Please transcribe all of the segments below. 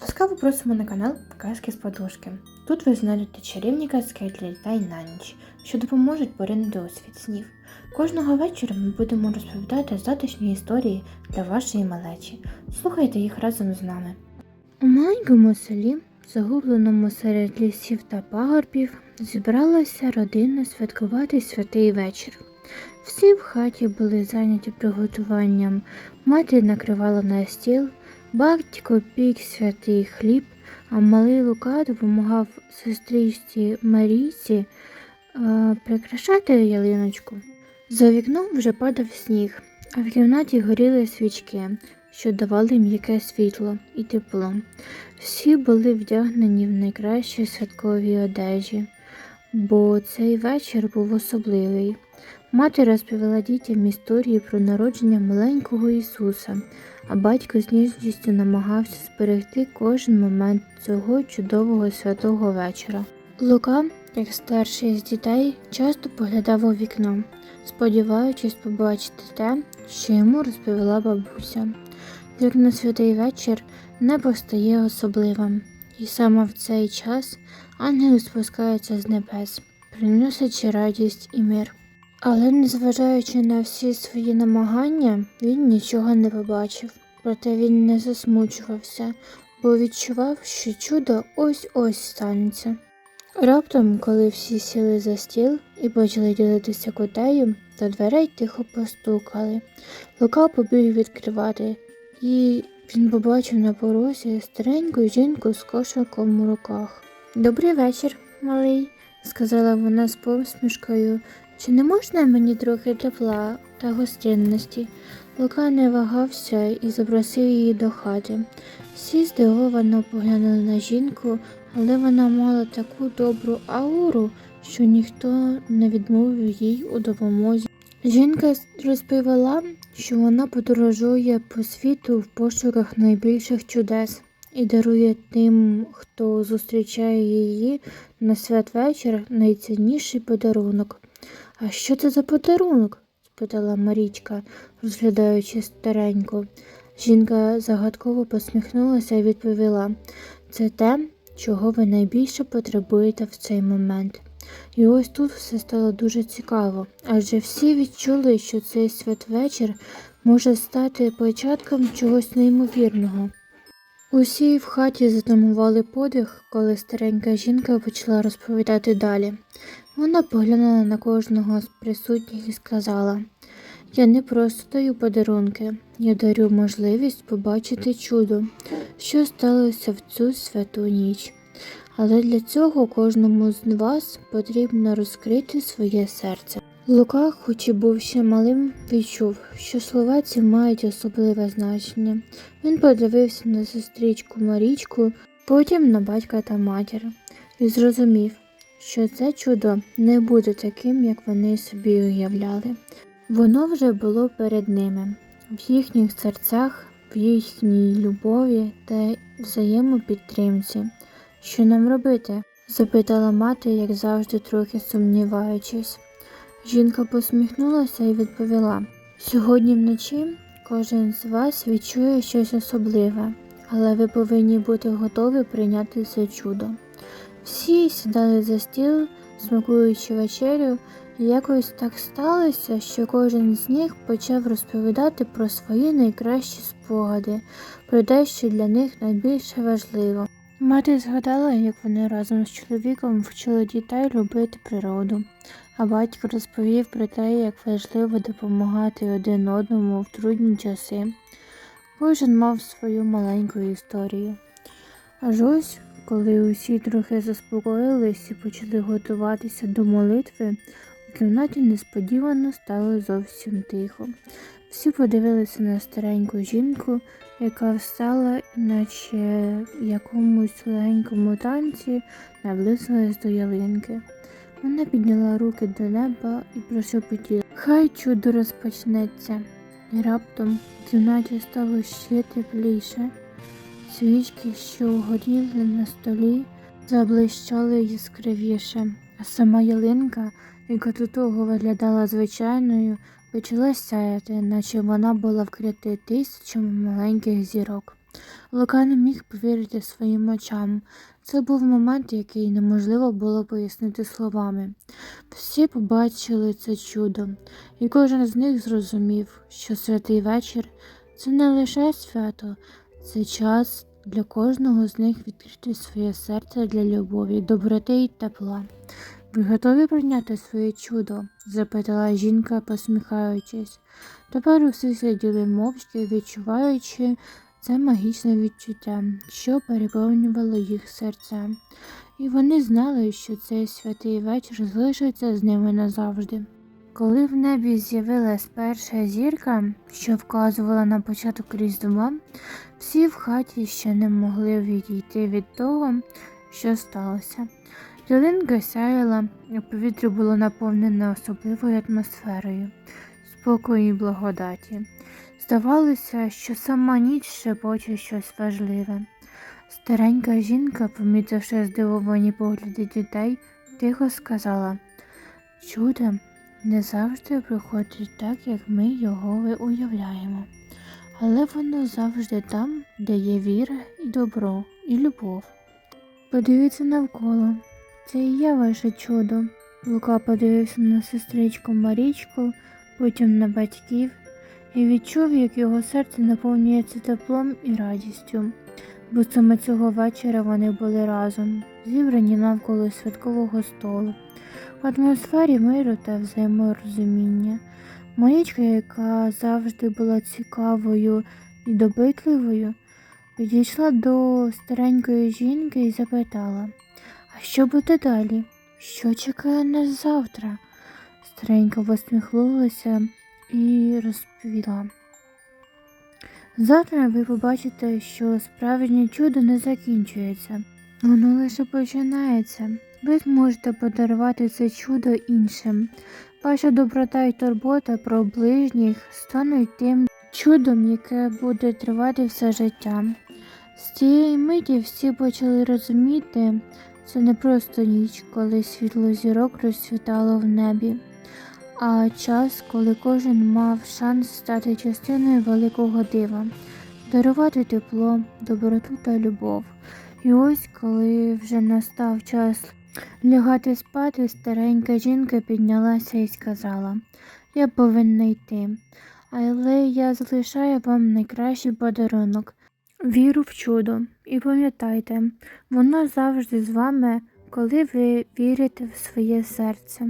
Ласкаво просимо на канал Казки з подушки. Тут ви знайдете чарівні казки для дітей на ніч, що допоможуть поринути у світ снів. Кожного вечора ми будемо розповідати затишні історії для вашої малечі. Слухайте їх разом з нами. У маленькому селі, загубленому серед лісів та пагорбів, зібралася родина святкувати святий вечір. Всі в хаті були зайняті приготуванням. Мати накривала на стіл, батько пік святий хліб, а малий Лука допомагав сестричці Марійці е, прикрашати ялиночку. За вікном вже падав сніг, а в кімнаті горіли свічки, що давали м'яке світло і тепло. Всі були вдягнені в найкращі святкові одежі, бо цей вечір був особливий. Мати розповіла дітям історії про народження маленького Ісуса, а батько з ніжністю намагався зберегти кожен момент цього чудового святого вечора. Лука, як старший з дітей, часто поглядав у вікно, сподіваючись побачити те, що йому розповіла бабуся. Як на святий вечір небо стає особливим, і саме в цей час ангели спускаються з небес, приносячи радість і мир. Але, незважаючи на всі свої намагання, він нічого не побачив. Проте він не засмучувався, бо відчував, що чудо ось-ось станеться. Раптом, коли всі сіли за стіл і почали ділитися кутею, до дверей тихо постукали. Лука побіг відкривати, і він побачив на порозі стареньку жінку з кошиком у руках. Добрий вечір, малий, сказала вона з посмішкою. Чи не можна мені трохи тепла та гостинності? Лука не вагався і запросив її до хати. Всі здивовано поглянули на жінку, але вона мала таку добру ауру, що ніхто не відмовив їй у допомозі. Жінка розповіла, що вона подорожує по світу в пошуках найбільших чудес і дарує тим, хто зустрічає її на святвечір найцінніший подарунок. А що це за подарунок? спитала Марічка, розглядаючи стареньку. Жінка загадково посміхнулася і відповіла це те, чого ви найбільше потребуєте в цей момент. І ось тут все стало дуже цікаво, адже всі відчули, що цей святвечір може стати початком чогось неймовірного. Усі в хаті затамували подих, коли старенька жінка почала розповідати далі. Вона поглянула на кожного з присутніх і сказала Я не просто даю подарунки, я дарю можливість побачити чудо, що сталося в цю святу ніч. Але для цього кожному з вас потрібно розкрити своє серце. Лука, хоч і був ще малим, відчув, що слова ці мають особливе значення. Він подивився на сестричку Марічку, потім на батька та матір, і зрозумів, що це чудо не буде таким, як вони собі уявляли. Воно вже було перед ними, в їхніх серцях, в їхній любові та взаємопідтримці. Що нам робити? запитала мати, як завжди, трохи сумніваючись. Жінка посміхнулася і відповіла сьогодні вночі кожен з вас відчує щось особливе, але ви повинні бути готові прийняти це чудо. Всі сідали за стіл, смакуючи вечерю, і якось так сталося, що кожен з них почав розповідати про свої найкращі спогади, про те, що для них найбільше важливо. Мати згадала, як вони разом з чоловіком вчили дітей любити природу, а батько розповів про те, як важливо допомагати один одному в трудні часи. Кожен мав свою маленьку історію. Аж ось, коли усі трохи заспокоїлись і почали готуватися до молитви, у кімнаті несподівано стало зовсім тихо. Всі подивилися на стареньку жінку, яка встала, наче в якомусь легенькому танці наблизилась до ялинки. Вона підняла руки до неба і прошепотіла Хай чудо розпочнеться. І раптом в кімнаті стало ще тепліше. Свічки, що горіли на столі, заблищали яскравіше, а сама ялинка, яка до того виглядала звичайною, почала сяяти, наче вона була вкрита тисячами маленьких зірок. Лука не міг повірити своїм очам. Це був момент, який неможливо було пояснити словами. Всі побачили це чудо, і кожен з них зрозумів, що святий вечір це не лише свято, це час для кожного з них відкрити своє серце для любові, доброти і тепла. Ви готові прийняти своє чудо? запитала жінка, посміхаючись. Тепер усі сиділи мовчки, відчуваючи це магічне відчуття, що переповнювало їх серця. І вони знали, що цей святий вечір залишиться з ними назавжди. Коли в небі з'явилась перша зірка, що вказувала на початок Різдва, всі в хаті ще не могли відійти від того, що сталося. Ялинка сяяла, а повітря було наповнене особливою атмосферою, спокою і благодаті. Здавалося, що сама ніч шепоче щось важливе. Старенька жінка, помітивши здивовані погляди дітей, тихо сказала Чудо не завжди приходить так, як ми його уявляємо, але воно завжди там, де є віра і добро, і любов. Подивіться навколо, це і є ваше чудо. Лука подивився на сестричку Марічку, потім на батьків і відчув, як його серце наповнюється теплом і радістю. Бо саме цього вечора вони були разом, зібрані навколо святкового столу, в атмосфері миру та взаєморозуміння. Марічка, яка завжди була цікавою і допитливою, підійшла до старенької жінки і запитала, а що буде далі? Що чекає нас завтра? Старенька посміхнулася і розповіла. Завтра ви побачите, що справжнє чудо не закінчується, воно лише починається. Ви зможете подарувати це чудо іншим. Ваша доброта і турбота про ближніх стануть тим чудом, яке буде тривати все життя. З цієї миті всі почали розуміти, це не просто ніч, коли світло зірок розцвітало в небі, а час, коли кожен мав шанс стати частиною великого дива, дарувати тепло, доброту та любов. І ось, коли вже настав час лягати спати, старенька жінка піднялася і сказала: Я повинна йти, але я залишаю вам найкращий подарунок. Віру в чудо. І пам'ятайте, воно завжди з вами, коли ви вірите в своє серце.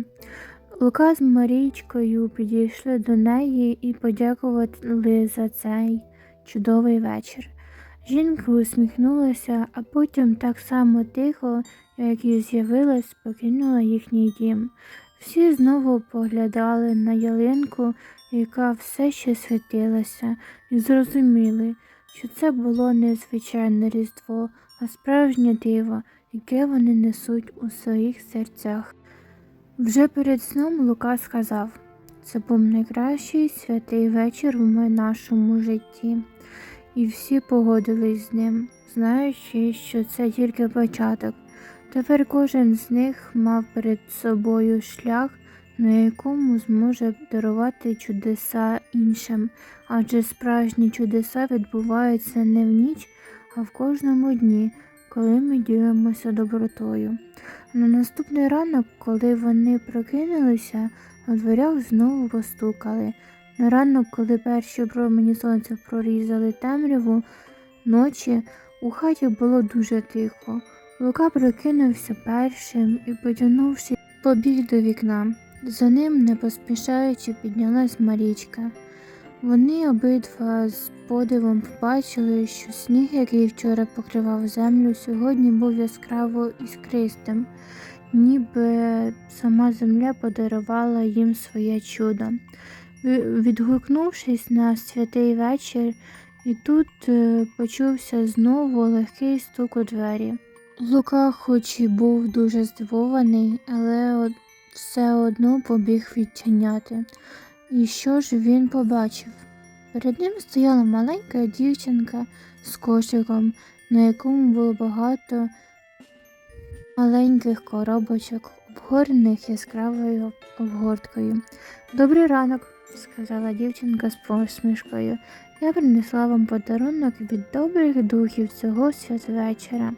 Лука з Марічкою підійшли до неї і подякували за цей чудовий вечір. Жінка усміхнулася, а потім так само тихо, як і з'явилась, покинула їхній дім. Всі знову поглядали на ялинку, яка все ще світилася, і зрозуміли, що це було не звичайне різдво, а справжнє диво, яке вони несуть у своїх серцях. Вже перед сном Лука сказав, це був найкращий святий вечір в нашому житті, і всі погодились з ним, знаючи, що це тільки початок. Тепер кожен з них мав перед собою шлях, на якому зможе дарувати чудеса іншим, адже справжні чудеса відбуваються не в ніч, а в кожному дні, коли ми ділимося добротою. На наступний ранок, коли вони прокинулися, у дверях знову постукали. На ранок, коли перші промені сонця прорізали темряву ночі, у хаті було дуже тихо. Лука прокинувся першим і, потягнувши, побіг до вікна. За ним, не поспішаючи, піднялась Марічка. Вони обидва з подивом побачили, що сніг, який вчора покривав землю, сьогодні був яскраво іскристим, ніби сама земля подарувала їм своє чудо. Відгукнувшись на святий вечір, і тут е, почувся знову легкий стук у двері. Лука, хоч і був дуже здивований, але все одно побіг відчиняти. І що ж він побачив? Перед ним стояла маленька дівчинка з кошиком, на якому було багато маленьких коробочок, обгорених яскравою обгорткою. Добрий ранок, сказала дівчинка з посмішкою. Я принесла вам подарунок від добрих духів цього святвечора.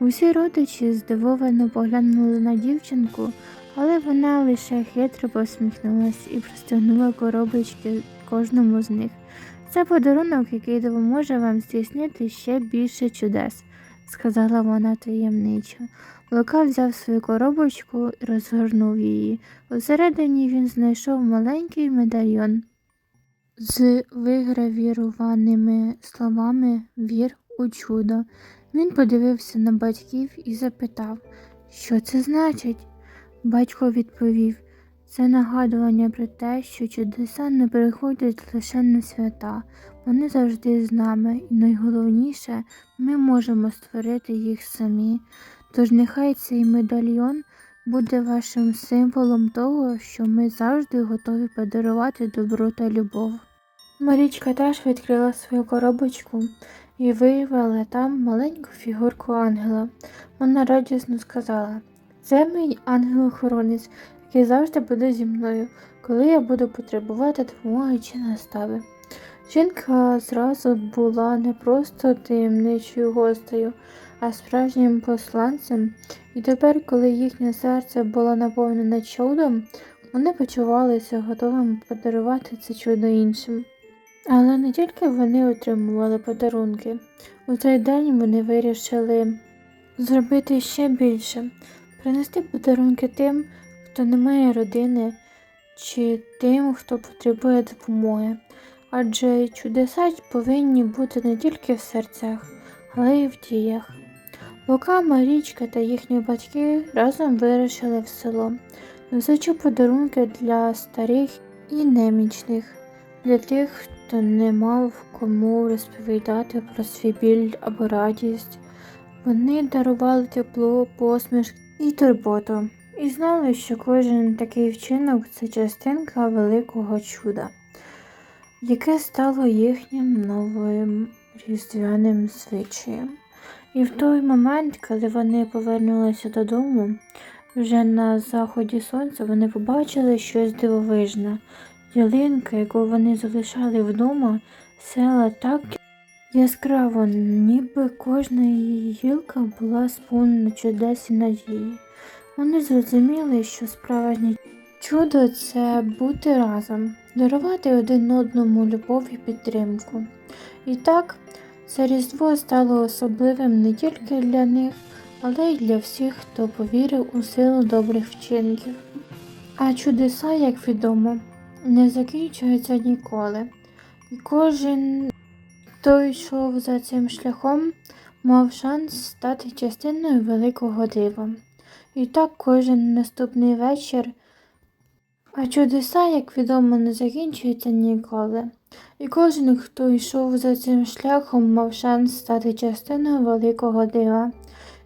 Усі родичі здивовано поглянули на дівчинку, але вона лише хитро посміхнулась і простягнула коробочки кожному з них. Це подарунок, який допоможе вам здійснити ще більше чудес, сказала вона таємничо. Лука взяв свою коробочку і розгорнув її. Усередині він знайшов маленький медальйон з вигравіруваними словами Вір у чудо. Він подивився на батьків і запитав, що це значить. Батько відповів, це нагадування про те, що чудеса не приходять лише на свята, вони завжди з нами, і найголовніше, ми можемо створити їх самі. Тож нехай цей медальйон буде вашим символом того, що ми завжди готові подарувати добро та любов. Марічка теж відкрила свою коробочку і виявила там маленьку фігурку ангела. Вона радісно сказала: Це мій ангел-охоронець, який завжди буде зі мною, коли я буду потребувати допомоги чи настави. Жінка зразу була не просто таємничою гостею, а справжнім посланцем, і тепер, коли їхнє серце було наповнене чудом, вони почувалися готовими подарувати це чудо іншим. Але не тільки вони отримували подарунки. У цей день вони вирішили зробити ще більше, принести подарунки тим, хто не має родини, чи тим, хто потребує допомоги. Адже чудеса повинні бути не тільки в серцях, але й в діях. Лука, Марічка та їхні батьки разом вирушили в село, несучи подарунки для старих і немічних, для тих, хто не мав кому розповідати про свій біль або радість. Вони дарували тепло, посмішки і турботу, і знали, що кожен такий вчинок це частинка великого чуда, яке стало їхнім новим різдвяним звичаєм. І в той момент, коли вони повернулися додому, вже на заході сонця вони побачили щось дивовижне. Ялинка, яку вони залишали вдома, села так яскраво, ніби кожна її гілка була сповнена чудес і надії. Вони зрозуміли, що справжнє чудо це бути разом, дарувати один одному любов і підтримку. І так, це Різдво стало особливим не тільки для них, але й для всіх, хто повірив у силу добрих вчинків. А чудеса, як відомо, не закінчуються ніколи. І кожен, хто йшов за цим шляхом, мав шанс стати частиною великого дива. І так кожен наступний вечір. А чудеса, як відомо, не закінчуються ніколи. І кожен, хто йшов за цим шляхом, мав шанс стати частиною великого дива.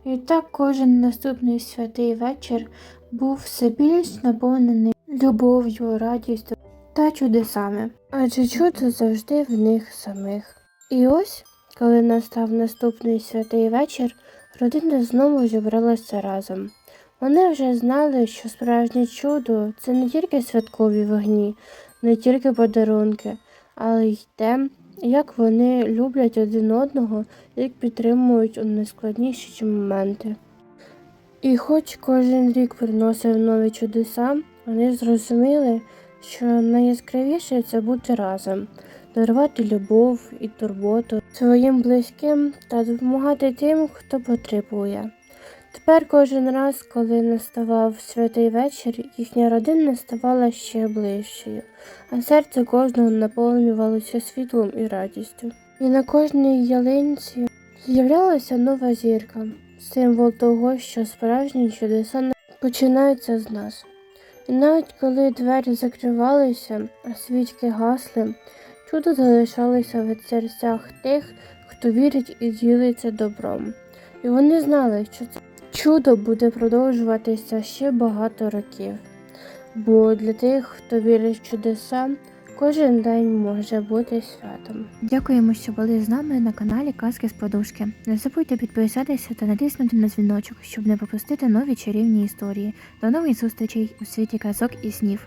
І так кожен наступний святий вечір був все більш наповнений любов'ю, радістю та чудесами, адже чудо завжди в них самих. І ось, коли настав наступний святий вечір, родина знову зібралася разом. Вони вже знали, що справжнє чудо це не тільки святкові вогні, не тільки подарунки, але й те, як вони люблять один одного, як підтримують у найскладніші моменти. І хоч кожен рік приносив нові чудеса, вони зрозуміли, що найяскравіше це бути разом, дарувати любов і турботу своїм близьким та допомагати тим, хто потребує. Тепер кожен раз, коли наставав святий вечір, їхня родина ставала ще ближчою, а серце кожного наповнювалося світлом і радістю. І на кожній ялинці з'являлася нова зірка, символ того, що справжні чудеса починаються з нас. І навіть коли двері закривалися, а свічки гасли, чудо залишалося в серцях тих, хто вірить і ділиться добром. І вони знали, що це чудо буде продовжуватися ще багато років. Бо для тих, хто вірить в чудеса, кожен день може бути святом. Дякуємо, що були з нами на каналі Казки з Подушки. Не забудьте підписатися та натиснути на дзвіночок, щоб не пропустити нові чарівні історії. До нових зустрічей у світі казок і снів.